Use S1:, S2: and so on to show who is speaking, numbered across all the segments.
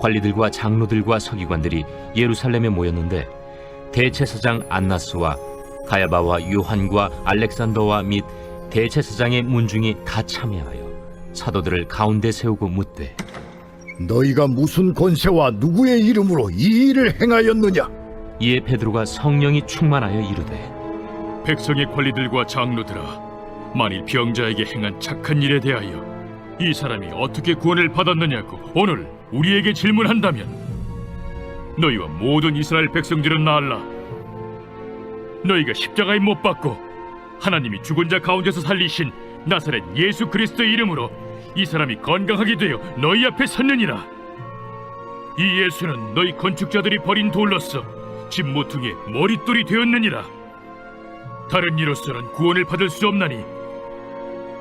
S1: 관리들과 장로들과 서기관들이 예루살렘에 모였는데 대제사장 안나스와 가야바와 요한과 알렉산더와 및 대제사장의 문중이 다 참여하여 사도들을 가운데 세우고 묻되
S2: 너희가 무슨 권세와 누구의 이름으로 이 일을 행하였느냐?
S1: 이에 베드로가 성령이 충만하여 이르되
S3: 백성의 관리들과 장로들아 만일 병자에게 행한 착한 일에 대하여 이 사람이 어떻게 구원을 받았느냐고 오늘 우리에게 질문한다면 너희와 모든 이스라엘 백성들은 알라. 너희가 십자가에 못 박고 하나님이 죽은 자 가운데서 살리신 나사렛 예수 그리스도의 이름으로 이 사람이 건강하게 되어 너희 앞에 섰느니라. 이 예수는 너희 건축자들이 버린 돌로서 집 모퉁이의 머릿돌이 되었느니라. 다른 이로서는 구원을 받을 수 없나니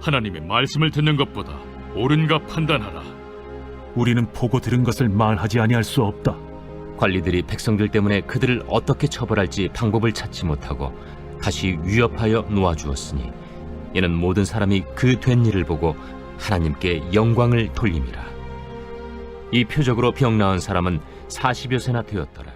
S3: 하나님의 말씀을 듣는 것보다 옳은가 판단하라.
S4: 우리는 보고 들은 것을 말하지 아니할 수 없다.
S1: 관리들이 백성들 때문에 그들을 어떻게 처벌할지 방법을 찾지 못하고 다시 위협하여 놓아주었으니 이는 모든 사람이 그 된 일을 보고 하나님께 영광을 돌림이라. 이 표적으로 병 나은 사람은 40여 세나 되었더라